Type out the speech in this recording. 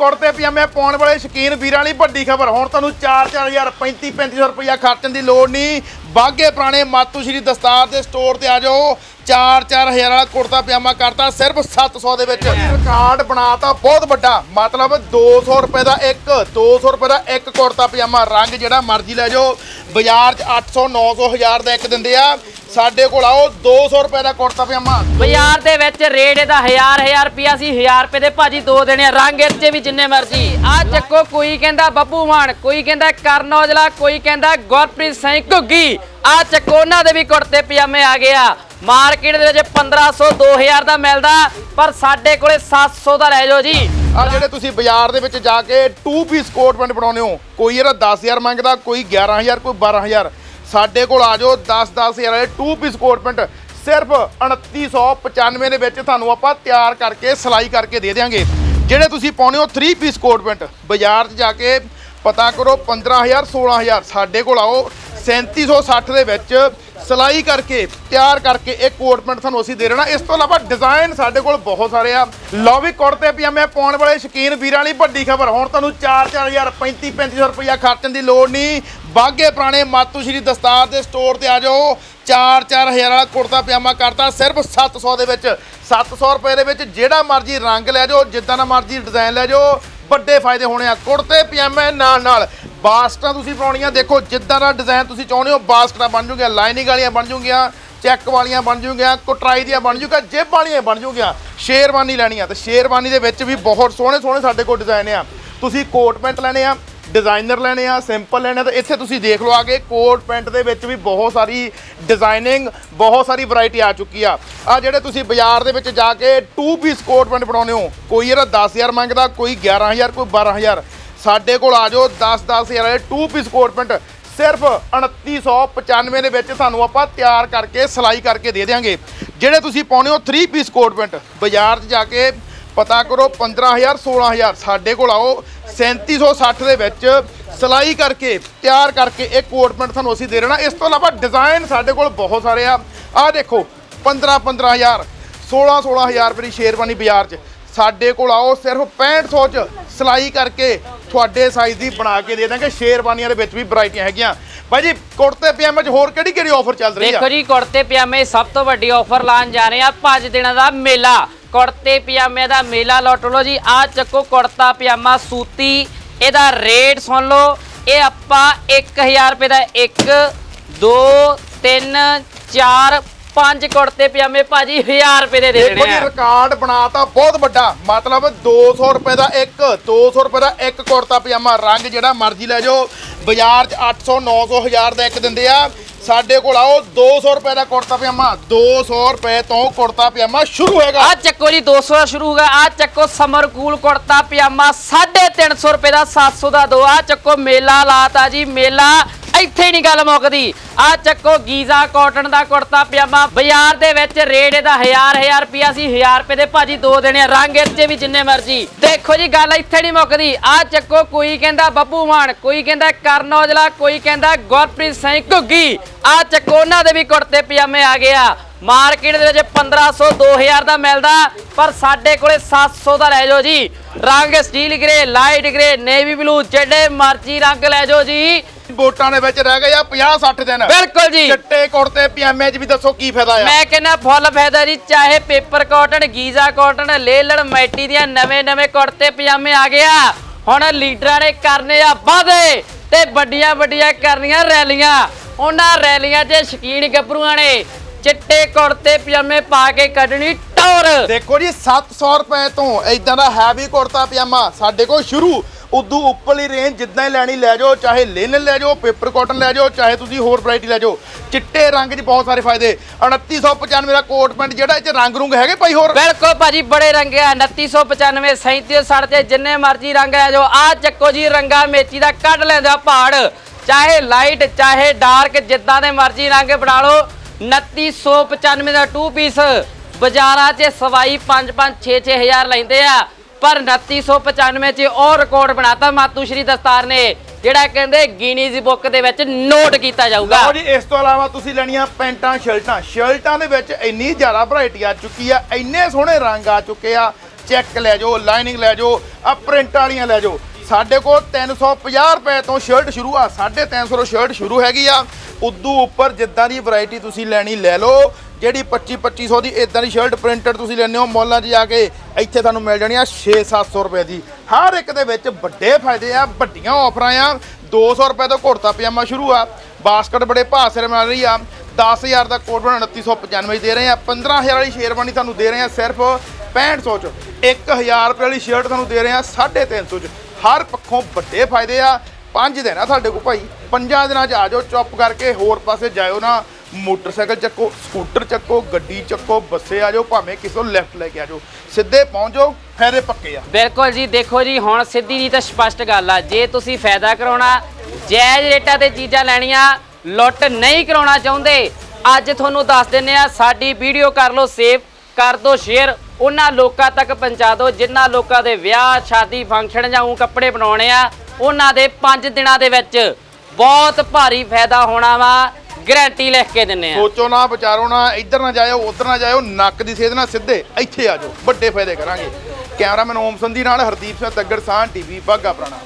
ਕੁੜਤੇ ਪਜਾਮੇ ਪਾਉਣ ਵਾਲੇ ਸ਼ਕੀਨ ਵੀਰਾਂ ਲਈ ਵੱਡੀ ਖਬਰ। ਹੁਣ ਤੁਹਾਨੂੰ 4-4000 35-3500 ਰੁਪਇਆ ਖਰਚਣ ਦੀ ਲੋੜ ਨਹੀਂ। ਬਾਗੇ ਪੁਰਾਣੇ ਮਾਤੂ ਸ਼੍ਰੀ ਦਸਤਾਰ ਦੇ ਸਟੋਰ ਤੇ ਆ ਜਾਓ। 4-4000 ਵਾਲਾ ਕੁੜਤਾ ਪਜਾਮਾ ਕਰਤਾ ਸਿਰਫ 700 ਦੇ ਵਿੱਚ। ਰਿਕਾਰਡ ਬਣਾਤਾ ਬਹੁਤ ਵੱਡਾ। ਮਤਲਬ 200 ਰੁਪਏ ਦਾ ਇੱਕ 200 ਰੁਪਏ ਦਾ ਇੱਕ ਕੁੜਤਾ ਪਜਾਮਾ। ਰੰਗ ਜਿਹੜਾ ਮਰਜ਼ੀ ਲੈ ਜਾਓ। ਬਾਜ਼ਾਰ 'ਚ 800 900 1000 ਦਾ ਇੱਕ ਦਿੰਦੇ ਆ। ਸਾਡੇ ਕੋਲ ਆਓ 200 ਰੁਪਏ ਦਾ ਕੁੜਤਾ ਪਜਾਮਾ। ਬਾਜ਼ਾਰ ਦੇ ਵਿੱਚ ਰੇਟ ਇਹਦਾ 1000 1000 ਰੁਪਿਆ ਸੀ 1000 ਰੁਪਏ ਦੇ ਭਾਜੀ ਦੋ ਦੇਣੇ ਆ, ਰੰਗ ਇਹ 'ਚ ਵੀ ਜਿੰਨੇ ਮਰਜ਼ੀ। ਆ ਚੱਕੋ ਕੋਈ ਕਹਿੰਦਾ ਬੱਬੂ ਮਾਨ ਕੋਈ ਕਹਿੰਦਾ ਕਰਨ ਔਜਲਾ ਕੋਈ ਕਹਿੰਦਾ ਗੁਰਪ੍ਰੀਤ ਸਿੰਘ ਘੁੱਗੀ। ਆ ਚੱਕੋ ਦੇ ਵੀ ਕੁੜਤੇ ਪਜਾਮੇ ਆ ਗਏ ਆ। ਮਾਰਕੀਟ ਦੇ ਵਿੱਚ 1500 2000 ਦਾ ਮਿਲਦਾ, ਪਰ ਸਾਡੇ ਕੋਲੇ 700 ਦਾ ਲੈ ਜਾਓ ਜੀ। ਆ ਜਿਹੜੇ ਤੁਸੀਂ ਬਾਜ਼ਾਰ ਦੇ ਵਿੱਚ ਜਾ ਕੇ 2 ਪੀਸ ਕੋਟ ਪੈਂਟ ਬਣਾਉਨੇ ਹੋ, ਕੋਈ ਇਹਦਾ 10000 ਮੰਗਦਾ, ਕੋਈ 11000 ਕੋਈ 12000 ਸਾਡੇ ਕੋਲ ਆ ਜਾਓ 10 10000 ਵਾਲੇ 2 ਪੀਸ ਕੋਟ ਪੈਂਟ ਸਿਰਫ 2995 ਦੇ ਵਿੱਚ ਤੁਹਾਨੂੰ ਆਪਾਂ ਤਿਆਰ ਕਰਕੇ, ਸਿਲਾਈ ਕਰਕੇ ਦੇ ਦੇਵਾਂਗੇ ਜਿਹੜੇ ਤੁਸੀਂ ਪਾਉਨੇ ਹੋ 3 ਪੀਸ ਕੋਟ ਪੈਂਟ ਬਾਜ਼ਾਰ 'ਚ ਜਾ ਕੇ ਪਤਾ ਕਰੋ 15000 16000 ਸਾਡੇ ਕੋਲ ਆਓ 3760 ਦੇ ਵਿੱਚ ਸਿਲਾਈ ਕਰਕੇ, ਤਿਆਰ ਕਰਕੇ ਇਹ ਕੋਟ ਪੈਂਟ ਤੁਹਾਨੂੰ ਅਸੀਂ ਦੇ ਦੇਣਾ ਇਸ ਤੋਂ ਇਲਾਵਾ ਡਿਜ਼ਾਈਨ ਸਾਡੇ ਕੋਲ ਬਹੁਤ ਸਾਰੇ ਆ। ਲਓ ਵੀ, ਕੁੜਤੇ, ਪਜਾਮੇ ਪਾਉਣ ਵਾਲੇ ਸ਼ਕੀਨ ਵੀਰਾਂ ਲਈ ਵੱਡੀ ਖਬਰ। ਹੁਣ ਤੁਹਾਨੂੰ 4-4000 35-3500 ਰੁਪਇਆ ਖਰਚਣ ਦੀ ਲੋੜ ਨਹੀਂ। ਬਾਗੇ ਪੁਰਾਣੇ ਮਾਤੂ ਸ਼੍ਰੀ ਦਸਤਾਰ ਦੇ ਸਟੋਰ ਤੇ ਆ ਜਾਓ। 4-4000 ਵਾਲਾ ਕੁੜਤਾ, ਪਜਾਮਾ ਕਰਤਾ ਸਿਰਫ 700 ਦੇ ਵਿੱਚ। 700 ਰੁਪਏ ਦੇ ਵਿੱਚ ਜਿਹੜਾ ਮਰਜ਼ੀ ਰੰਗ ਲੈ ਜਾਓ, ਜਿੱਦਾਂ ਦਾ ਮਰਜ਼ੀ ਡਿਜ਼ਾਈਨ ਲੈ ਜਾਓ। ਵੱਡੇ ਫਾਇਦੇ ਹੋਣੇ ਆ। ਕੁੜਤੇ, ਪਜਾਮੇ ਨਾਲ ਨਾਲ ਬਾਸਕਟਾਂ ਤੁਸੀਂ ਪਾਉਣੀਆਂ ਦੇਖੋ, ਜਿੱਦਾਂ ਦਾ ਡਿਜ਼ਾਈਨ ਤੁਸੀਂ ਚਾਹੁੰਦੇ ਹੋ ਬਾਸਕਟਾਂ ਬਣ ਜੂਗੀਆਂ ਲਾਈਨਿੰਗ ਵਾਲੀਆਂ ਬਣ ਜੂਗੀਆਂ ਚੈੱਕ ਵਾਲੀਆਂ ਬਣ ਜੂਗੀਆਂ ਕੋਟਰਾਈ ਦੀਆਂ ਬਣ ਜੂਗਾ ਜੇਬ ਵਾਲੀਆਂ ਬਣ ਜੂਗੀਆਂ ਸ਼ੇਰਵਾਨੀ ਲੈਣੀ ਆ ਤੇ ਸ਼ੇਰਵਾਨੀ ਦੇ ਵਿੱਚ ਵੀ ਬਹੁਤ ਸੋਹਣੇ ਸੋਹਣੇ ਸਾਡੇ ਕੋਲ ਡਿਜ਼ਾਈਨ ਆ। ਤੁਸੀਂ ਕੋਟ ਪੈਂਟ ਲੈਣੇ ਆ ਡਿਜ਼ਾਈਨਰ ਲੈਣੇ ਆ ਸਿੰਪਲ ਲੈਣੇ ਆ ਤਾਂ ਇੱਥੇ ਤੁਸੀਂ ਦੇਖ ਲਓ ਆ ਕੇ ਕੋਟ ਪੈਂਟ ਦੇ ਵਿੱਚ ਵੀ ਬਹੁਤ ਸਾਰੀ ਡਿਜ਼ਾਈਨਿੰਗ ਬਹੁਤ ਸਾਰੀ ਵੈਰਾਈਟੀ ਆ ਚੁੱਕੀ ਆ। ਆ ਜਿਹੜੇ ਤੁਸੀਂ ਬਾਜ਼ਾਰ ਦੇ ਵਿੱਚ ਜਾ ਕੇ 2 ਪੀਸ ਕੋਟ ਪੈਂਟ ਬਣਾਉਨੇ ਹੋ, ਕੋਈ ਇਹਦਾ 10000 ਮੰਗਦਾ, ਕੋਈ 11000 ਕੋਈ 12000 ਸਾਡੇ ਕੋਲ ਆ ਜਾਓ 10 10000 ਵਾਲੇ 2 ਪੀਸ ਕੋਟ ਪੈਂਟ ਸਿਰਫ 2995 ਦੇ ਵਿੱਚ ਤੁਹਾਨੂੰ ਆਪਾਂ ਤਿਆਰ ਕਰਕੇ, ਸਿਲਾਈ ਕਰਕੇ ਦੇ ਦੇਵਾਂਗੇ ਜਿਹੜੇ ਤੁਸੀਂ ਪਾਉਨੇ ਹੋ 3 ਪੀਸ ਕੋਟ ਪੈਂਟ ਬਾਜ਼ਾਰ 'ਚ ਜਾ ਕੇ ਪਤਾ ਕਰੋ 15000 16000 ਸਾਡੇ ਕੋਲ ਆਓ 3760 ਦੇ ਵਿੱਚ ਸਿਲਾਈ ਕਰਕੇ, ਤਿਆਰ ਕਰਕੇ ਇਹ ਕੋਟ ਪੈਂਟ ਤੁਹਾਨੂੰ ਅਸੀਂ ਦੇ ਦੇਣਾ। ਇਸ ਤੋਂ ਇਲਾਵਾ ਡਿਜ਼ਾਈਨ ਸਾਡੇ ਕੋਲ ਬਹੁਤ ਸਾਰੇ ਆ। ਆਹ ਦੇਖੋ 15 15000 16 16000 ਰੁਪਏ ਦੀ ਸ਼ੇਰਵਾਨੀ ਬਾਜ਼ਾਰ 'ਚ। ਸਾਡੇ ਕੋਲ ਆਓ, ਸਿਰਫ 6500 ਚ ਸਿਲਾਈ ਕਰਕੇ ਤੁਹਾਡੇ ਸਾਈਜ਼ ਦੀ ਬਣਾ ਕੇ ਦੇ ਦਾਂਗੇ। ਸ਼ੇਰਵਾਨੀਆਂ ਦੇ ਵਿੱਚ ਵੀ ਵੈਰਾਈਟੀਆਂ ਹੈਗੀਆਂ। ਬਾਈ ਜੀ ਕੁੜਤੇ ਪਜਾਮੇ 'ਚ ਹੋਰ ਕਿਹੜੀ ਕਿਹੜੀ ਆਫਰ ਚੱਲ ਰਹੀ ਆ? ਦੇਖੋ ਜੀ, ਕੁੜਤੇ ਪਜਾਮੇ ਸਭ ਤੋਂ ਵੱਡੀ ਆਫਰ ਲਾਉਣ ਜਾ ਰਹੇ ਆ ਪੰਜ ਦਿਨਾਂ ਦਾ ਮੇਲਾ। ਕੁੜਤੇ ਪਜਾਮੇ ਦਾ ਮੇਲਾ ਲੁੱਟ ਲਓ ਜੀ। ਆ ਚੱਕੋ ਕੁੜਤਾ ਪਜਾਮਾ ਸੂਤੀ, ਇਹਦਾ ਰੇਟ ਸੁਣ ਲਓ। ਇਹ ਆਪਾਂ 1000 ਰੁਪਏ ਦਾ 1 2 3 4 5 ਕੁੜਤੇ ਪਜਾਮੇ ਭਾਜੀ 1000 ਰੁਪਏ ਦੇ ਦੇ ਦੇਖੋ ਦੇਣੇ ਜੀ ਆ। ਰਿਕਾਰਡ ਬਣਾਤਾ ਬਹੁਤ ਵੱਡਾ। ਮਤਲਬ 200 ਰੁਪਏ ਦਾ ਇੱਕ 200 ਰੁਪਏ ਦਾ ਇੱਕ ਕੁੜਤਾ ਪਜਾਮਾ। ਰੰਗ ਜਿਹੜਾ ਮਰਜ਼ੀ ਲੈ ਜਾਓ ਬਾਜ਼ਾਰ 'ਚ 800 900 1000 ਦਾ ਇੱਕ ਦਿੰਦੇ ਆ। ਸਾਡੇ ਕੋਲ ਆਓ 200 ਰੁਪਏ ਦਾ ਕੁੜਤਾ ਪਜਾਮਾ। 200 ਰੁਪਏ ਤੋਂ ਕੁੜਤਾ ਪਜਾਮਾ ਸ਼ੁਰੂ ਹੋਏਗਾ ਆ ਚੱਕੋ ਜੀ 200 ਦਾ ਸ਼ੁਰੂ ਹੋਗਾ ਆ ਚੱਕੋ ਸਮਰ ਕੂਲ ਕੁੜਤਾ ਪਜਾਮਾ। 350 ਰੁਪਏ ਦਾ 700 ਦਾ ਦੋ। ਆ ਚੱਕੋ ਮੇਲਾ ਲਾਤਾ ਜੀ ਮੇਲਾ ਇੱਥੇ ਹੀ ਨਹੀਂ ਗੱਲ ਮੁੱਕਦੀ। ਆ ਚੱਕੋ ਗੀਜ਼ਾ ਕਾਟਨ ਦਾ ਕੁੜਤਾ, ਪਜਾਮਾ। ਬਾਜ਼ਾਰ ਦੇ ਵਿੱਚ ਰੇਟ ਇਹਦਾ 1000 1000 ਰੁਪਿਆ ਸੀ 1000 ਰੁਪਏ ਦੇ ਭਾਜੀ ਦੋ ਦੇਣੇ ਰੰਗ ਇਹ ਵੀ ਜਿੰਨੇ ਮਰਜ਼ੀ। ਦੇਖੋ ਜੀ, ਗੱਲ ਇੱਥੇ ਨਹੀਂ ਮੁੱਕਦੀ। ਆ ਚੱਕੋ, ਕੋਈ ਕਹਿੰਦਾ ਬੱਬੂ ਮਾਨ, ਕੋਈ ਕਹਿੰਦਾ ਕਰਨ ਔਜਲਾ, ਕੋਈ ਕਹਿੰਦਾ ਗੁਰਪ੍ਰੀਤ ਸਿੰਘ ਘੁੱਗੀ। ਆ ਚੱਕੋ, ਉਹਨਾਂ ਦੇ ਵੀ ਕੁੜਤੇ, ਪਜਾਮੇ ਆ ਗਏ ਆ। ਮਾਰਕੀਟ ਦੇ ਵਿੱਚ 1500 2000 ਦਾ ਮਿਲਦਾ, ਪਰ ਸਾਡੇ ਕੋਲੇ 700 ਦਾ ਲੈ ਜਾਓ ਜੀ। ਰੰਗ steel grey light grey navy blue ਜਿਹੜੇ ਮਰਜ਼ੀ ਰੰਗ ਲੈ ਜਾਓ ਜੀ। ਵੋਟਾਂ ਦੇ ਵਿੱਚ ਰਹਿ ਗਏ ਆ 50 60 ਦਿਨ। ਬਿਲਕੁਲ ਜੀ। ਚਿੱਟੇ ਕੁੜਤੇ ਪਜਾਮੇ 'ਚ ਵੀ ਦੱਸੋ ਕੀ ਫਾਇਦਾ ਆ। ਮੈਂ ਕਹਿੰਦਾ ਫੁੱਲ ਫਾਇਦਾ ਜੀ ਚਾਹੇ paper cotton Giza cotton linen matty ਦੀਆਂ ਨਵੇਂ ਨਵੇਂ ਕੁੜਤੇ ਪਜਾਮੇ ਆ ਗਿਆ ਹੁਣ ਲੀਡਰਾਂ ਨੇ ਕਰਨੇ ਆ ਵਾਅਦੇ ਤੇ ਵੱਡੀਆਂ ਵੱਡੀਆਂ ਕਰਨੀਆਂ ਰੈਲੀਆਂ। ਉਹਨਾਂ ਰੈਲੀਆਂ 'ਚ ਸ਼ਕੀਨ ਗੱਭਰੂਆਂ ਨੇ ਚਿੱਟੇ ਕੁੜਤੇ ਪਜਾਮੇ ਪਾ ਕੇ ਕੱਢਣੀ ਟੌਰ। ਦੇਖੋ ਜੀ 700 ਰੁਪਏ ਤੋਂ ਇਦਾਂ ਦਾ ਹੈਵੀ ਕੁੜਤਾ ਪਜਾਮਾ ਸਾਡੇ ਕੋਲ ਸ਼ੁਰੂ। ਉਦੋਂ ਉੱਪਰਲੀ ਰੇਂਜ ਜਿੱਦਾਂ ਹੀ ਲੈਣੀ ਲੈ ਜਾਓ, ਚਾਹੇ ਲਿਨਨ ਲੈ ਜਾਓ ਪੇਪਰ ਕਾਟਨ ਲੈ ਜਾਓ, ਚਾਹੇ ਤੁਸੀਂ ਹੋਰ ਵੈਰਾਈਟੀ ਲੈ ਜਾਓ, ਚਿੱਟੇ ਰੰਗ 'ਚ ਬਹੁਤ ਸਾਰੇ ਫਾਇਦੇ। 2995 ਦਾ ਕੋਟ ਪੈਂਟ, ਜਿਹੜਾ ਇਹ 'ਚ ਰੰਗ ਰੁੰਗ ਹੈਗੇ ਭਾਈ ਹੋਰ? ਬਿਲਕੁਲ ਭਾਜੀ, ਬੜੇ ਰੰਗ ਆ 2995 3760 ਤੇ ਜਿੰਨੇ ਮਰਜ਼ੀ ਰੰਗ ਲੈ ਜਾਓ ਆ ਚੱਕੋ ਜੀ ਰੰਗਾ ਮੇਚੀ ਦਾ, ਕੱਢ ਲੈਂਦਾ ਪਹਾੜ। ਚਾਹੇ ਲਾਈਟ ਚਾਹੇ ਡਾਰਕ ਜਿੱਦਾਂ ਦੇ ਮਰਜ਼ੀ ਰੰਗ ਬਣਾ ਲਓ। 2995 ਦਾ 2 ਪੀਸ ਬਾਜ਼ਾਰਾਂ 'ਚ ਸਵਾਈ 5 5 6 6000 ਲੈਂਦੇ ਆ। ਪਰ 2995 'ਚ ਉਹ ਰਿਕਾਰਡ ਬਣਾਤਾ ਮਾਤੂ ਸ਼੍ਰੀ ਦਸਤਾਰ ਨੇ, ਜਿਹੜਾ ਕਹਿੰਦੇ ਗਿਨੀਜ਼ ਬੁੱਕ ਦੇ ਵਿੱਚ ਨੋਟ ਕੀਤਾ ਜਾਊਗਾ। ਲਓ ਜੀ, ਇਸ ਤੋਂ ਇਲਾਵਾ ਤੁਸੀਂ ਲੈਣੀਆਂ ਪੈਂਟਾਂ, ਸ਼ਰਟਾਂ। ਸ਼ਰਟਾਂ ਦੇ ਵਿੱਚ ਇੰਨੀ ਜ਼ਿਆਦਾ ਵੈਰਾਈਟੀ ਆ ਚੁੱਕੀ ਆ, ਇੰਨੇ ਸੋਹਣੇ ਰੰਗ ਆ ਚੁੱਕੇ ਆ। ਚੈੱਕ ਲੈ ਜਾਓ ਲਾਈਨਿੰਗ ਲੈ ਜਾਓ ਆ ਪ੍ਰਿੰਟ ਵਾਲੀਆਂ ਲੈ ਜਾਓ। ਸਾਡੇ ਕੋਲ 350 ਰੁਪਏ ਤੋਂ ਸ਼ਰਟ ਸ਼ੁਰੂ ਆ 350 ਤੋਂ ਸ਼ਰਟ ਸ਼ੁਰੂ ਹੈਗੀ ਆ। ਉਦੋਂ ਉੱਪਰ ਜਿੱਦਾਂ ਦੀ ਵੈਰਾਈਟੀ ਤੁਸੀਂ ਲੈਣੀ ਲੈ ਲਓ। ਜਿਹੜੀ 25 2500 ਦੀ ਇਦਾਂ ਦੀ ਸ਼ਰਟ ਪ੍ਰਿੰਟਡ ਤੁਸੀਂ ਲੈਣੇ ਹੋ, ਮੌਲਾਂ 'ਚ ਜਾ ਕੇ ਇੱਥੇ ਤੁਹਾਨੂੰ ਮਿਲ ਜਾਣੀ ਆ 6-700 ਰੁਪਏ ਦੀ। ਹਰ ਇੱਕ ਦੇ ਵਿੱਚ ਵੱਡੇ ਫਾਇਦੇ ਆ, ਵੱਡੀਆਂ ਆਫਰਾਂ ਆ। 200 ਰੁਪਏ ਤੋਂ ਕੁੜਤਾ ਪਜਾਮਾ ਸ਼ੁਰੂ ਆ। ਬਾਸਕਟ ਬੜੇ ਭਾਅ ਸਿਰ ਮਿਲ ਰਹੀ ਆ। 10000 ਦਾ ਕੋਟ ਬਣਾ 2995 ਦੀ ਦੇ ਰਹੇ ਆ। 15000 ਵਾਲੀ ਸ਼ੇਰਵਾਨੀ ਤੁਹਾਨੂੰ ਦੇ ਰਹੇ ਆ ਸਿਰਫ 6500 ਚ। 1000 ਰੁਪਏ ਵਾਲੀ ਸ਼ਰਟ ਤੁਹਾਨੂੰ ਦੇ ਰਹੇ ਆ 350 ਚ। ਹਰ ਪੱਖੋਂ ਵੱਡੇ ਫਾਇਦੇ ਆ। ਪੰਜ ਦਿਨ ਆ ਸਾਡੇ ਕੋਲ ਭਾਈ। ਪੰਜਾਂ ਦਿਨਾਂ ਚ ਆ ਜਾਓ, ਚੁੱਪ ਕਰਕੇ ਹੋਰ ਪਾਸੇ ਜਾਇਓ ਨਾ। ਮੋਟਰਸਾਈਕਲ ਚੱਕੋ, ਸਕੂਟਰ ਚੱਕੋ, ਗੱਡੀ ਚੱਕੋ, ਬੱਸੇ ਆ ਜਾਓ, ਭਾਵੇਂ ਕਿਸੇ ਲੈਫਟ ਲੈ ਕੇ ਆ ਜਾਓ। ਸਿੱਧੇ ਪਹੁੰਚੋ ਫਾਇਦੇ ਪੱਕੇ ਆ। ਬਿਲਕੁਲ ਜੀ, ਦੇਖੋ ਜੀ, ਹੁਣ ਸਿੱਧੀ ਦੀ ਤਾਂ ਸਪਸ਼ਟ ਗੱਲ ਆ। ਜੇ ਤੁਸੀਂ ਫਾਇਦਾ ਕਰਾਉਣਾ, ਜਾਇਜ਼ ਰੇਟਾਂ ਤੇ ਚੀਜ਼ਾਂ ਲੈਣੀਆਂ, ਲੁੱਟ ਨਹੀਂ ਕਰਾਉਣਾ ਚਾਹੁੰਦੇ, ਅੱਜ ਤੁਹਾਨੂੰ ਦੱਸ ਦਿੰਨੇ ਆ, ਸਾਡੀ ਵੀਡੀਓ ਕਰ ਲਓ, ਸੇਵ ਕਰ ਦਿਓ ਸ਼ੇਅਰ ਉਹਨਾਂ ਲੋਕਾਂ ਤੱਕ ਪਹੁੰਚਾ ਦਿਓ, ਜਿਨ੍ਹਾਂ ਲੋਕਾਂ ਦੇ ਵਿਆਹ, ਸ਼ਾਦੀ ਫੰਕਸ਼ਨ ਜਾਂ ਉਹ ਕੱਪੜੇ ਬਣਾਉਣੇ ਆ ਉਹਨਾਂ ਦੇ 5 ਦਿਨਾਂ ਦੇ ਵਿੱਚ ਬਹੁਤ ਭਾਰੀ ਫਾਇਦਾ ਹੋਣਾ ਵਾ। ਗਾਰੰਟੀ ਲਿਖ ਕੇ ਦਿੰਨੇ ਆ। ਸੋਚੋ ਨਾ, ਵਿਚਾਰੋ ਨਾ, ਇੱਧਰ ਨਾ ਜਾਇਓ, ਉੱਧਰ ਨਾ ਜਾਇਓ, ਨੱਕ ਦੀ ਸੇਧ ਨਾਲ ਸਿੱਧੇ ਇੱਥੇ ਆ ਜਾਓ। ਵੱਡੇ ਫਾਇਦੇ ਕਰਾਂਗੇ। ਕੈਮਰਾਮੈਨ ਓਮ ਸੰਧੀ ਨਾਲ ਹਰਦੀਪ ਸਿੰਘ ਤੱਗੜ ਸਾਹ ਟੀਵੀ ਬਾਗਾ ਪੁਰਾਣਾ।